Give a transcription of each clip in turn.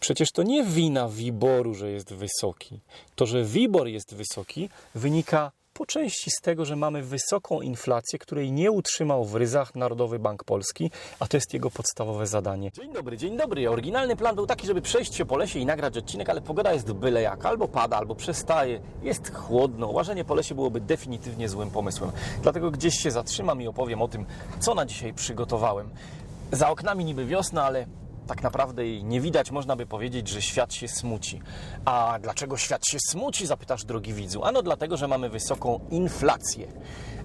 Przecież to nie wina WIBOR-u, że jest wysoki. To, że WIBOR jest wysoki, wynika po części z tego, że mamy wysoką inflację, której nie utrzymał w ryzach Narodowy Bank Polski, a to jest jego podstawowe zadanie. Dzień dobry, dzień dobry. Oryginalny plan był taki, żeby przejść się po lesie i nagrać odcinek, ale pogoda jest byle jak. Albo pada, albo przestaje. Jest chłodno. Łażenie po lesie byłoby definitywnie złym pomysłem. Dlatego gdzieś się zatrzymam i opowiem o tym, co na dzisiaj przygotowałem. Za oknami niby wiosna, ale tak naprawdę jej nie widać, można by powiedzieć, że świat się smuci. A dlaczego świat się smuci, zapytasz drogi widzu? Ano dlatego, że mamy wysoką inflację.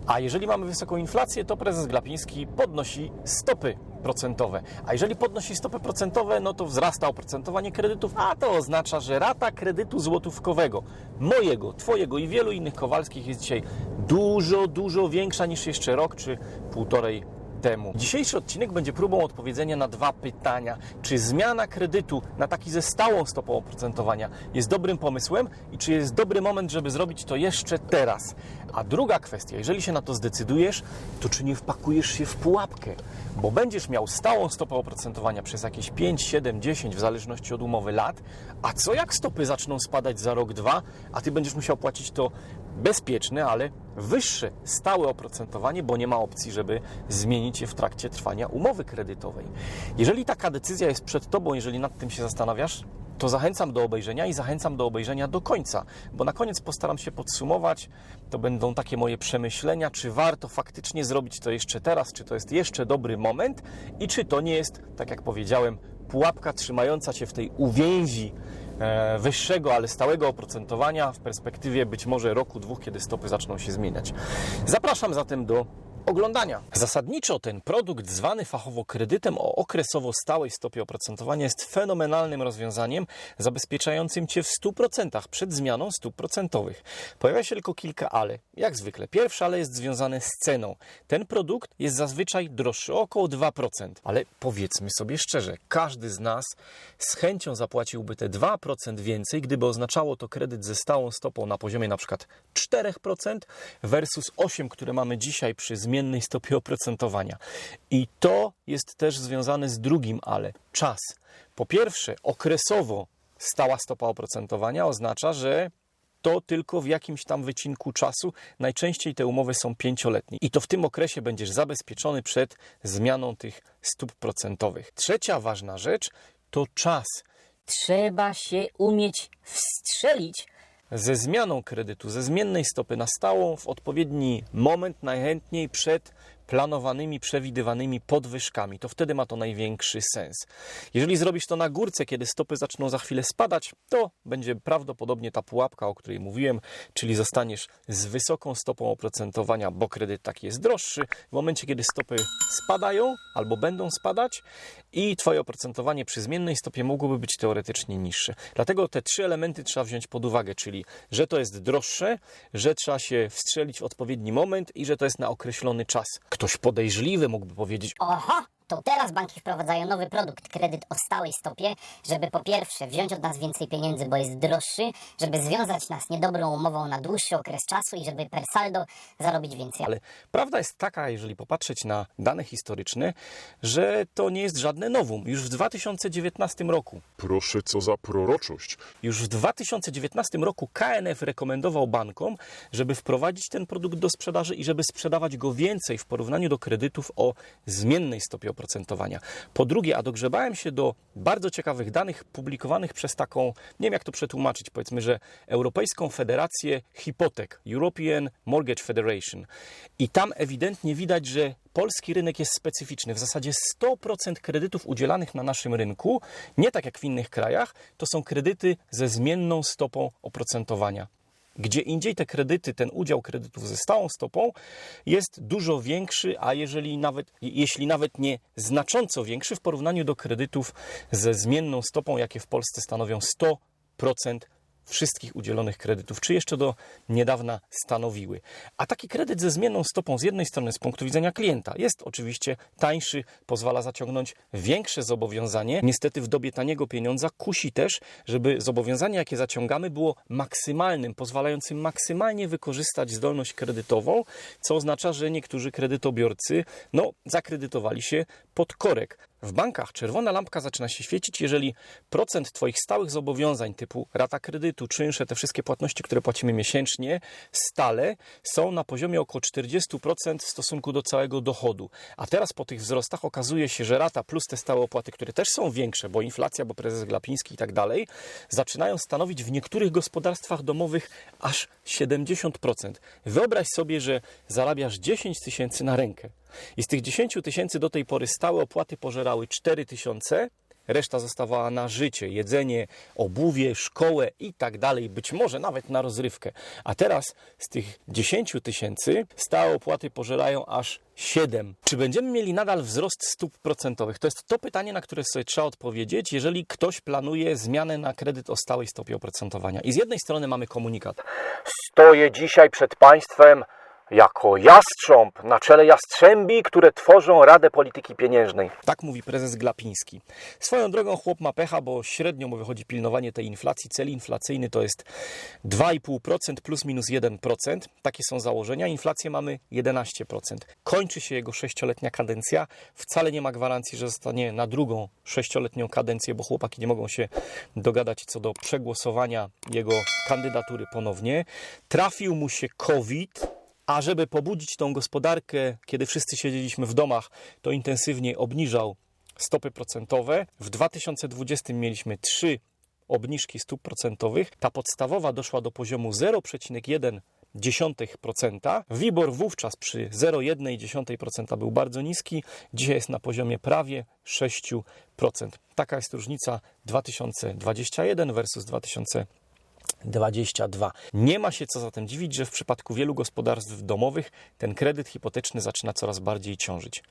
A jeżeli mamy wysoką inflację, to prezes Glapiński podnosi stopy procentowe. A jeżeli podnosi stopy procentowe, no to wzrasta oprocentowanie kredytów, a to oznacza, że rata kredytu złotówkowego, mojego, twojego i wielu innych Kowalskich jest dzisiaj dużo, dużo większa niż jeszcze rok czy półtorej temu. Dzisiejszy odcinek będzie próbą odpowiedzenia na dwa pytania. Czy zmiana kredytu na taki ze stałą stopą oprocentowania jest dobrym pomysłem i czy jest dobry moment, żeby zrobić to jeszcze teraz? A druga kwestia, jeżeli się na to zdecydujesz, to czy nie wpakujesz się w pułapkę? Bo będziesz miał stałą stopę oprocentowania przez jakieś 5, 7, 10 w zależności od umowy lat, a co jak stopy zaczną spadać za rok, dwa, a ty będziesz musiał płacić to bezpieczne, ale wyższe, stałe oprocentowanie, bo nie ma opcji, żeby zmienić je w trakcie trwania umowy kredytowej. Jeżeli taka decyzja jest przed Tobą, jeżeli nad tym się zastanawiasz, to zachęcam do obejrzenia i zachęcam do obejrzenia do końca, bo na koniec postaram się podsumować. To będą takie moje przemyślenia, czy warto faktycznie zrobić to jeszcze teraz, czy to jest jeszcze dobry moment i czy to nie jest, tak jak powiedziałem, pułapka trzymająca Cię w tej uwięzi e, wyższego, ale stałego oprocentowania w perspektywie być może roku, dwóch, kiedy stopy zaczną się zmieniać. Zapraszam zatem do oglądania. Zasadniczo ten produkt zwany fachowo kredytem o okresowo stałej stopie oprocentowania jest fenomenalnym rozwiązaniem zabezpieczającym Cię w 100% przed zmianą stóp procentowych. Pojawia się tylko kilka ale. Jak zwykle. Pierwsze ale jest związane z ceną. Ten produkt jest zazwyczaj droższy o około 2%. Ale powiedzmy sobie szczerze, każdy z nas z chęcią zapłaciłby te 2% więcej, gdyby oznaczało to kredyt ze stałą stopą na poziomie na przykład 4% versus 8%, które mamy dzisiaj przy zmiennej stopie oprocentowania. I to jest też związane z drugim ale. Czas. Po pierwsze, okresowo stała stopa oprocentowania oznacza, że to tylko w jakimś tam wycinku czasu. Najczęściej te umowy są pięcioletnie i to w tym okresie będziesz zabezpieczony przed zmianą tych stóp procentowych. Trzecia ważna rzecz to czas. Trzeba się umieć wstrzelić. Ze zmianą kredytu, ze zmiennej stopy na stałą w odpowiedni moment, najchętniej przed planowanymi, przewidywanymi podwyżkami. To wtedy ma to największy sens. Jeżeli zrobisz to na górce, kiedy stopy zaczną za chwilę spadać, to będzie prawdopodobnie ta pułapka, o której mówiłem, czyli zostaniesz z wysoką stopą oprocentowania, bo kredyt taki jest droższy. W momencie, kiedy stopy spadają albo będą spadać i Twoje oprocentowanie przy zmiennej stopie mogłoby być teoretycznie niższe. Dlatego te trzy elementy trzeba wziąć pod uwagę, czyli że to jest droższe, że trzeba się wstrzelić w odpowiedni moment i że to jest na określony czas. Ktoś podejrzliwy mógłby powiedzieć, Oho! To teraz banki wprowadzają nowy produkt, kredyt o stałej stopie, żeby po pierwsze wziąć od nas więcej pieniędzy, bo jest droższy, żeby związać nas niedobrą umową na dłuższy okres czasu i żeby per saldo zarobić więcej. Ale prawda jest taka, jeżeli popatrzeć na dane historyczne, że to nie jest żadne nowum. Już w 2019 roku, Proszę, co za proroczość. już w 2019 roku KNF rekomendował bankom, żeby wprowadzić ten produkt do sprzedaży i żeby sprzedawać go więcej w porównaniu do kredytów o zmiennej stopie oprocentowania. Po drugie, a dogrzebałem się do bardzo ciekawych danych publikowanych przez taką, nie wiem jak to przetłumaczyć, powiedzmy, że Europejską Federację Hipotek, European Mortgage Federation. I tam ewidentnie widać, że polski rynek jest specyficzny. W zasadzie 100% kredytów udzielanych na naszym rynku, nie tak jak w innych krajach, to są kredyty ze zmienną stopą oprocentowania. Gdzie indziej te kredyty, ten udział kredytów ze stałą stopą jest dużo większy, a jeżeli nawet, jeśli nawet nie znacząco większy w porównaniu do kredytów ze zmienną stopą, jakie w Polsce stanowią 100% wszystkich udzielonych kredytów, czy jeszcze do niedawna stanowiły. A taki kredyt ze zmienną stopą z jednej strony z punktu widzenia klienta jest oczywiście tańszy, pozwala zaciągnąć większe zobowiązanie. Niestety w dobie taniego pieniądza kusi też, żeby zobowiązanie, jakie zaciągamy, było maksymalnym, pozwalającym maksymalnie wykorzystać zdolność kredytową, co oznacza, że niektórzy kredytobiorcy no, zakredytowali się pod korek. W bankach czerwona lampka zaczyna się świecić, jeżeli procent Twoich stałych zobowiązań typu rata kredytu, czynsze, te wszystkie płatności, które płacimy miesięcznie, stale są na poziomie około 40% w stosunku do całego dochodu. A teraz po tych wzrostach okazuje się, że rata plus te stałe opłaty, które też są większe, bo inflacja, bo prezes Glapiński i tak dalej, zaczynają stanowić w niektórych gospodarstwach domowych aż 70%. Wyobraź sobie, że zarabiasz 10 tysięcy na rękę. I z tych 10 tysięcy do tej pory stałe opłaty pożerały 4 tysiące, reszta zostawała na życie, jedzenie, obuwie, szkołę i tak dalej, być może nawet na rozrywkę. A teraz z tych 10 tysięcy stałe opłaty pożerają aż 7. Czy będziemy mieli nadal wzrost stóp procentowych? To jest to pytanie, na które sobie trzeba odpowiedzieć, jeżeli ktoś planuje zmianę na kredyt o stałej stopie oprocentowania. I z jednej strony mamy komunikat. Stoję dzisiaj przed Państwem jako jastrząb na czele jastrzębi, które tworzą Radę Polityki Pieniężnej. Tak mówi prezes Glapiński. Swoją drogą chłop ma pecha, bo średnio mu wychodzi pilnowanie tej inflacji. Cel inflacyjny to jest 2,5% plus minus 1%. Takie są założenia. Inflację mamy 11%. Kończy się jego sześcioletnia kadencja. Wcale nie ma gwarancji, że zostanie na drugą sześcioletnią kadencję, bo chłopaki nie mogą się dogadać co do przegłosowania jego kandydatury ponownie. Trafił mu się COVID, a żeby pobudzić tą gospodarkę, kiedy wszyscy siedzieliśmy w domach, to intensywnie obniżał stopy procentowe. W 2020 mieliśmy trzy obniżki stóp procentowych. Ta podstawowa doszła do poziomu 0,1%. WIBOR wówczas przy 0,1% był bardzo niski, dzisiaj jest na poziomie prawie 6%. Taka jest różnica 2021 versus 2020. 22. Nie ma się co zatem dziwić, że w przypadku wielu gospodarstw domowych ten kredyt hipoteczny zaczyna coraz bardziej ciążyć.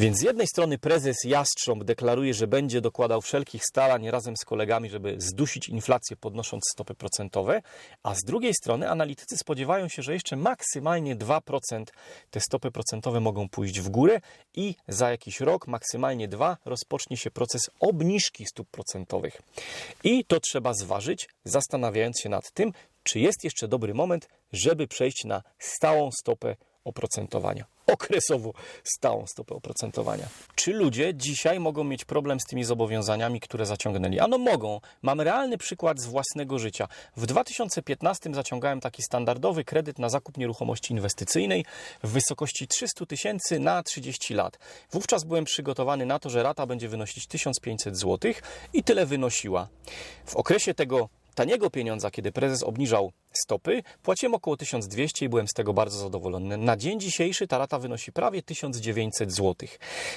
Więc z jednej strony prezes Jastrząb deklaruje, że będzie dokładał wszelkich starań razem z kolegami, żeby zdusić inflację podnosząc stopy procentowe, a z drugiej strony analitycy spodziewają się, że jeszcze maksymalnie 2% te stopy procentowe mogą pójść w górę i za jakiś rok, maksymalnie 2, rozpocznie się proces obniżki stóp procentowych. I to trzeba zważyć, zastanawiając się nad tym, czy jest jeszcze dobry moment, żeby przejść na stałą stopę oprocentowania. Okresowo stałą stopę oprocentowania. Czy ludzie dzisiaj mogą mieć problem z tymi zobowiązaniami, które zaciągnęli? Ano mogą. Mam realny przykład z własnego życia. W 2015 zaciągałem taki standardowy kredyt na zakup nieruchomości inwestycyjnej w wysokości 300 tysięcy na 30 lat. Wówczas byłem przygotowany na to, że rata będzie wynosić 1500 zł i tyle wynosiła. W okresie tego taniego pieniądza, kiedy prezes obniżał stopy, płaciłem około 1200 i byłem z tego bardzo zadowolony. Na dzień dzisiejszy ta rata wynosi prawie 1900 zł.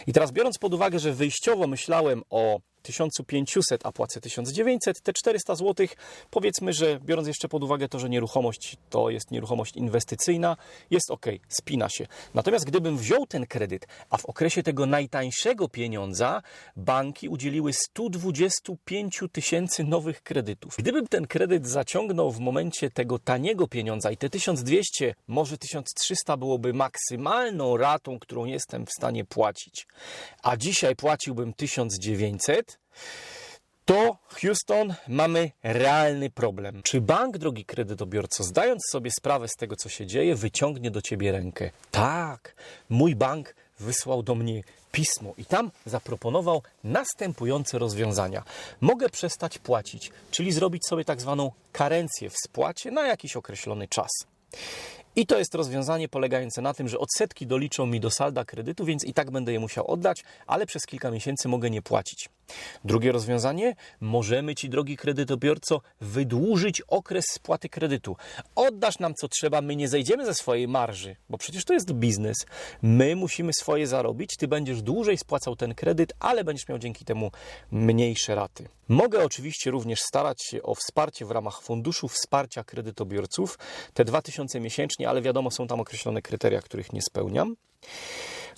I teraz biorąc pod uwagę, że wyjściowo myślałem o 1500, a płacę 1900, te 400 zł, powiedzmy, że biorąc jeszcze pod uwagę to, że nieruchomość to jest nieruchomość inwestycyjna, jest ok, spina się. Natomiast gdybym wziął ten kredyt, a w okresie tego najtańszego pieniądza banki udzieliły 125 tysięcy nowych kredytów. Gdybym ten kredyt zaciągnął w momencie tego taniego pieniądza i te 1200, może 1300 byłoby maksymalną ratą, którą jestem w stanie płacić, a dzisiaj płaciłbym 1900, to Houston mamy realny problem. Czy bank, drogi kredytobiorco, zdając sobie sprawę z tego, co się dzieje, wyciągnie do ciebie rękę? Tak, mój bank wysłał do mnie pismo i tam zaproponował następujące rozwiązania. Mogę przestać płacić, czyli zrobić sobie tak zwaną karencję w spłacie na jakiś określony czas. I to jest rozwiązanie polegające na tym, że odsetki doliczą mi do salda kredytu, więc i tak będę je musiał oddać, ale przez kilka miesięcy mogę nie płacić. Drugie rozwiązanie, możemy Ci, drogi kredytobiorco, wydłużyć okres spłaty kredytu. Oddasz nam co trzeba, my nie zejdziemy ze swojej marży, bo przecież to jest biznes. My musimy swoje zarobić, Ty będziesz dłużej spłacał ten kredyt, ale będziesz miał dzięki temu mniejsze raty. Mogę oczywiście również starać się o wsparcie w ramach funduszu wsparcia kredytobiorców, te 2000 miesięcznie, ale wiadomo, są tam określone kryteria, których nie spełniam.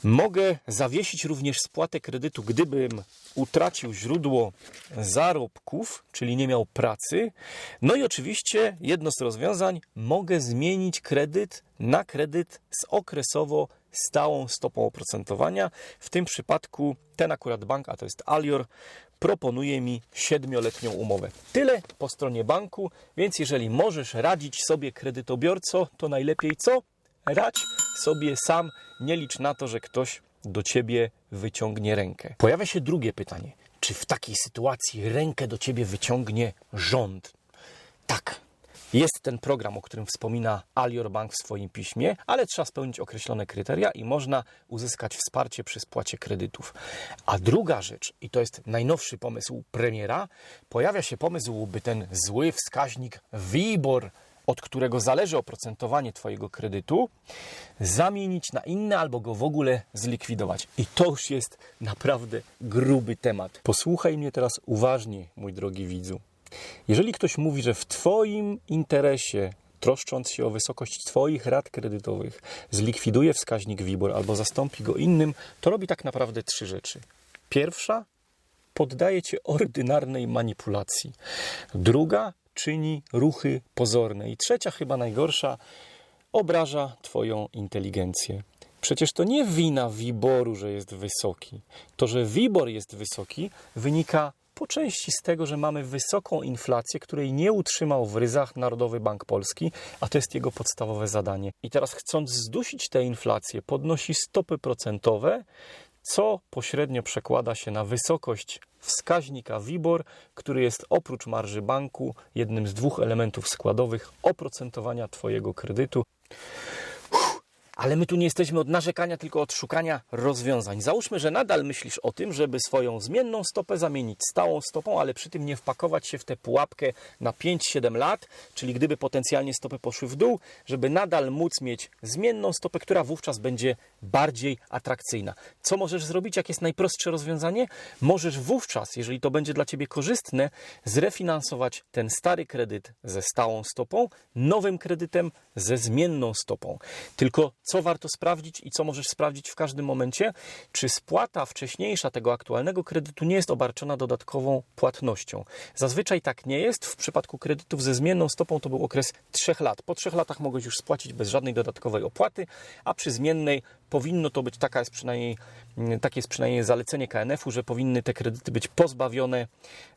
Mogę zawiesić również spłatę kredytu, gdybym utracił źródło zarobków, czyli nie miał pracy. No i oczywiście jedno z rozwiązań, mogę zmienić kredyt na kredyt z okresowo stałą stopą oprocentowania. W tym przypadku ten akurat bank, a to jest Alior, proponuje mi siedmioletnią umowę. Tyle po stronie banku, więc jeżeli możesz radzić sobie kredytobiorco, to najlepiej co? Radź sobie sam, nie licz na to, że ktoś do ciebie wyciągnie rękę. Pojawia się drugie pytanie. Czy w takiej sytuacji rękę do ciebie wyciągnie rząd? Tak. Jest ten program, o którym wspomina Alior Bank w swoim piśmie, ale trzeba spełnić określone kryteria i można uzyskać wsparcie przy spłacie kredytów. A druga rzecz, i to jest najnowszy pomysł premiera, pojawia się pomysł, by ten zły wskaźnik WIBOR, od którego zależy oprocentowanie Twojego kredytu, zamienić na inny albo go w ogóle zlikwidować. I to już jest naprawdę gruby temat. Posłuchaj mnie teraz uważnie, mój drogi widzu. Jeżeli ktoś mówi, że w Twoim interesie, troszcząc się o wysokość Twoich rat kredytowych, zlikwiduje wskaźnik WIBOR albo zastąpi go innym, to robi tak naprawdę trzy rzeczy. Pierwsza, poddaje Cię ordynarnej manipulacji. Druga, czyni ruchy pozorne. I trzecia, chyba najgorsza, obraża Twoją inteligencję. Przecież to nie wina WIBORu, że jest wysoki. To, że WIBOR jest wysoki, wynika po części z tego, że mamy wysoką inflację, której nie utrzymał w ryzach Narodowy Bank Polski, a to jest jego podstawowe zadanie. I teraz chcąc zdusić tę inflację, podnosi stopy procentowe, co pośrednio przekłada się na wysokość wskaźnika WIBOR, który jest oprócz marży banku jednym z dwóch elementów składowych oprocentowania Twojego kredytu. Ale my tu nie jesteśmy od narzekania, tylko od szukania rozwiązań. Załóżmy, że nadal myślisz o tym, żeby swoją zmienną stopę zamienić stałą stopą, ale przy tym nie wpakować się w tę pułapkę na 5-7 lat, czyli gdyby potencjalnie stopy poszły w dół, żeby nadal móc mieć zmienną stopę, która wówczas będzie bardziej atrakcyjna. Co możesz zrobić? Jakie jest najprostsze rozwiązanie? Możesz wówczas, jeżeli to będzie dla Ciebie korzystne, zrefinansować ten stary kredyt ze stałą stopą, nowym kredytem ze zmienną stopą. Tylko co warto sprawdzić i co możesz sprawdzić w każdym momencie? Czy spłata wcześniejsza tego aktualnego kredytu nie jest obarczona dodatkową płatnością? Zazwyczaj tak nie jest. W przypadku kredytów ze zmienną stopą to był okres 3 lat. Po 3 latach mogłeś już spłacić bez żadnej dodatkowej opłaty, a przy zmiennej powinno to być, taka jest przynajmniej, mm, takie jest przynajmniej zalecenie KNF-u, że powinny te kredyty być pozbawione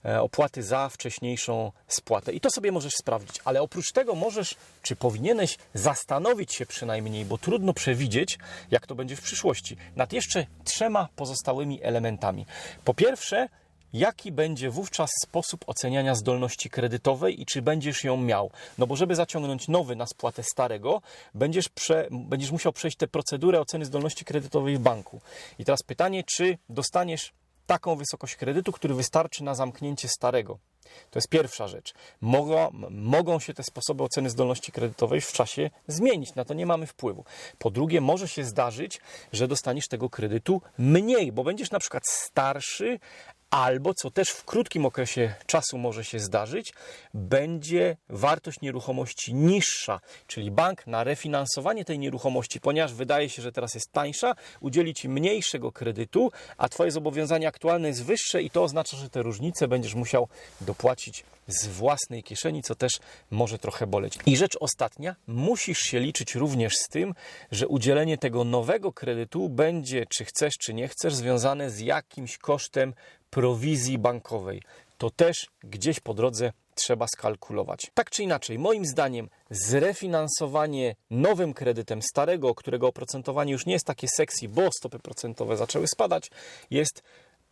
e, opłaty za wcześniejszą spłatę. I to sobie możesz sprawdzić, ale oprócz tego możesz, czy powinieneś zastanowić się przynajmniej, bo trudno przewidzieć, jak to będzie w przyszłości, nad jeszcze trzema pozostałymi elementami. Po pierwsze, jaki będzie wówczas sposób oceniania zdolności kredytowej i czy będziesz ją miał. No bo żeby zaciągnąć nowy na spłatę starego, będziesz, prze, będziesz musiał przejść tę procedurę oceny zdolności kredytowej w banku. I teraz pytanie, czy dostaniesz taką wysokość kredytu, który wystarczy na zamknięcie starego. To jest pierwsza rzecz. Mogą, mogą się te sposoby oceny zdolności kredytowej w czasie zmienić, na to nie mamy wpływu. Po drugie, może się zdarzyć, że dostaniesz tego kredytu mniej, bo będziesz na przykład starszy, albo co też w krótkim okresie czasu może się zdarzyć, będzie wartość nieruchomości niższa, czyli bank na refinansowanie tej nieruchomości, ponieważ wydaje się, że teraz jest tańsza, udzieli ci mniejszego kredytu, a twoje zobowiązanie aktualne jest wyższe i to oznacza, że te różnice będziesz musiał dopłacić z własnej kieszeni, co też może trochę boleć. I rzecz ostatnia, musisz się liczyć również z tym, że udzielenie tego nowego kredytu będzie, czy chcesz, czy nie chcesz, związane z jakimś kosztem prowizji bankowej. To też gdzieś po drodze trzeba skalkulować. Tak czy inaczej, moim zdaniem, zrefinansowanie nowym kredytem starego, którego oprocentowanie już nie jest takie sexy, bo stopy procentowe zaczęły spadać, jest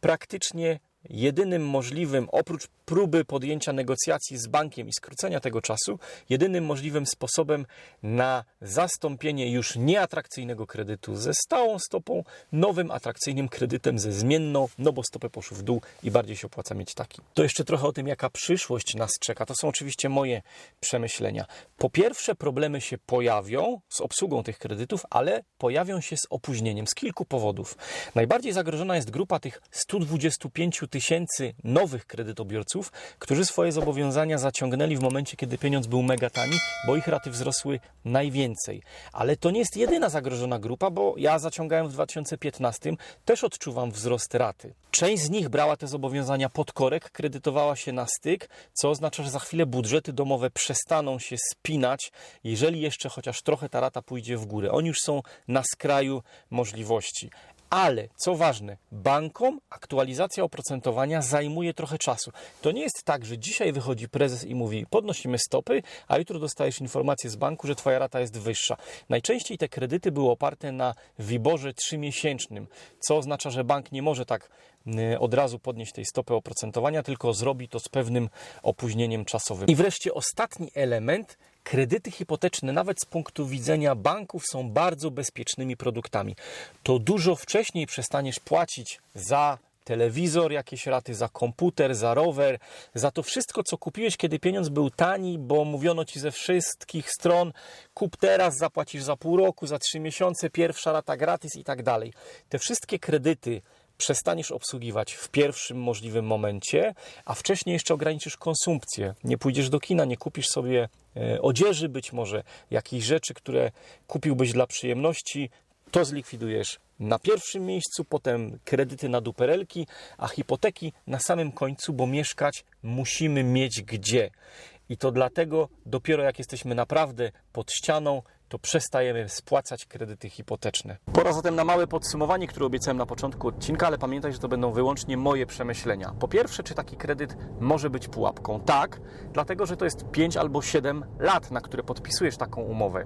praktycznie jedynym możliwym, oprócz próby podjęcia negocjacji z bankiem i skrócenia tego czasu, jedynym możliwym sposobem na zastąpienie już nieatrakcyjnego kredytu ze stałą stopą, nowym atrakcyjnym kredytem ze zmienną, no bo stopy poszły w dół i bardziej się opłaca mieć taki. To jeszcze trochę o tym, jaka przyszłość nas czeka. To są oczywiście moje przemyślenia. Po pierwsze, problemy się pojawią z obsługą tych kredytów, ale pojawią się z opóźnieniem z kilku powodów. Najbardziej zagrożona jest grupa tych 125 tysięcy nowych kredytobiorców, którzy swoje zobowiązania zaciągnęli w momencie, kiedy pieniądz był mega tani, bo ich raty wzrosły najwięcej. Ale to nie jest jedyna zagrożona grupa, bo ja zaciągałem w 2015, też odczuwam wzrost raty. Część z nich brała te zobowiązania pod korek, kredytowała się na styk, co oznacza, że za chwilę budżety domowe przestaną się spinać, jeżeli jeszcze chociaż trochę ta rata pójdzie w górę. Oni już są na skraju możliwości. Ale, co ważne, bankom aktualizacja oprocentowania zajmuje trochę czasu. To nie jest tak, że dzisiaj wychodzi prezes i mówi podnosimy stopy, a jutro dostajesz informację z banku, że twoja rata jest wyższa. Najczęściej te kredyty były oparte na wiborze trzymiesięcznym, co oznacza, że bank nie może tak y, od razu podnieść tej stopy oprocentowania, tylko zrobi to z pewnym opóźnieniem czasowym. I wreszcie ostatni element. Kredyty hipoteczne, nawet z punktu widzenia banków, są bardzo bezpiecznymi produktami. To dużo wcześniej przestaniesz płacić za telewizor, jakieś raty za komputer, za rower, za to wszystko, co kupiłeś, kiedy pieniądz był tani, bo mówiono ci ze wszystkich stron, kup teraz, zapłacisz za pół roku, za trzy miesiące, pierwsza rata gratis i tak dalej. Te wszystkie kredyty przestaniesz obsługiwać w pierwszym możliwym momencie, a wcześniej jeszcze ograniczysz konsumpcję. Nie pójdziesz do kina, nie kupisz sobie e, odzieży, być może jakichś rzeczy, które kupiłbyś dla przyjemności, to zlikwidujesz na pierwszym miejscu, potem kredyty na duperelki, a hipoteki na samym końcu, bo mieszkać musimy mieć gdzie. I to dlatego dopiero jak jesteśmy naprawdę pod ścianą, to przestajemy spłacać kredyty hipoteczne. Pora zatem na małe podsumowanie, które obiecałem na początku odcinka, ale pamiętaj, że to będą wyłącznie moje przemyślenia. Po pierwsze, czy taki kredyt może być pułapką? Tak, dlatego że to jest 5 albo 7 lat, na które podpisujesz taką umowę.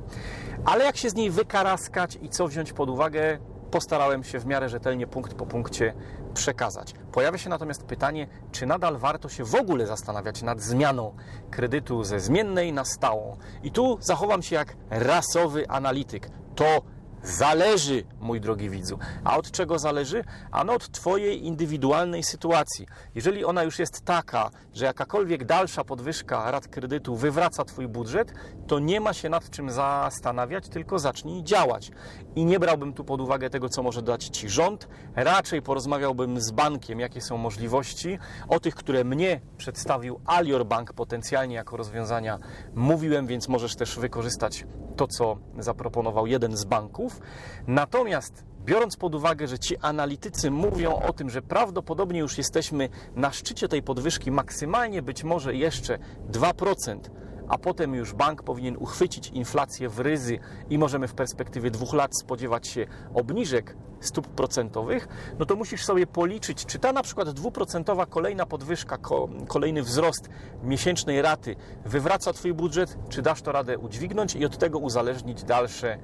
Ale jak się z niej wykaraskać i co wziąć pod uwagę, postarałem się w miarę rzetelnie punkt po punkcie przekazać. Pojawia się natomiast pytanie, czy nadal warto się w ogóle zastanawiać nad zmianą kredytu ze zmiennej na stałą. I tu zachowam się jak rasowy analityk. To Zależy, mój drogi widzu. A od czego zależy? Ano od Twojej indywidualnej sytuacji. Jeżeli ona już jest taka, że jakakolwiek dalsza podwyżka rat kredytu wywraca Twój budżet, to nie ma się nad czym zastanawiać, tylko zacznij działać. I nie brałbym tu pod uwagę tego, co może dać Ci rząd. Raczej porozmawiałbym z bankiem, jakie są możliwości. O tych, które mnie przedstawił Alior Bank potencjalnie jako rozwiązania mówiłem, więc możesz też wykorzystać to, co zaproponował jeden z banków. Natomiast biorąc pod uwagę, że ci analitycy mówią o tym, że prawdopodobnie już jesteśmy na szczycie tej podwyżki, maksymalnie być może jeszcze 2%, a potem już bank powinien uchwycić inflację w ryzy i możemy w perspektywie dwóch lat spodziewać się obniżek stóp procentowych, no to musisz sobie policzyć, czy ta na przykład dwuprocentowa kolejna podwyżka, ko, kolejny wzrost miesięcznej raty wywraca Twój budżet, czy dasz to radę udźwignąć i od tego uzależnić dalsze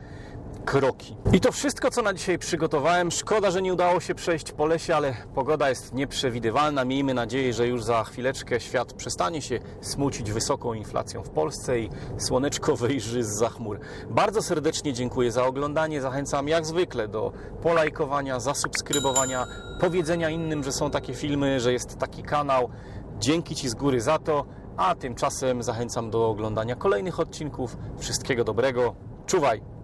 kroki. I to wszystko, co na dzisiaj przygotowałem. Szkoda, że nie udało się przejść po lesie, ale pogoda jest nieprzewidywalna. Miejmy nadzieję, że już za chwileczkę świat przestanie się smucić wysoką inflacją w Polsce i słoneczko wyjrzy z chmur. Bardzo serdecznie dziękuję za oglądanie. Zachęcam jak zwykle do polajkowania, zasubskrybowania, powiedzenia innym, że są takie filmy, że jest taki kanał. Dzięki Ci z góry za to, a tymczasem zachęcam do oglądania kolejnych odcinków. Wszystkiego dobrego. Czuwaj!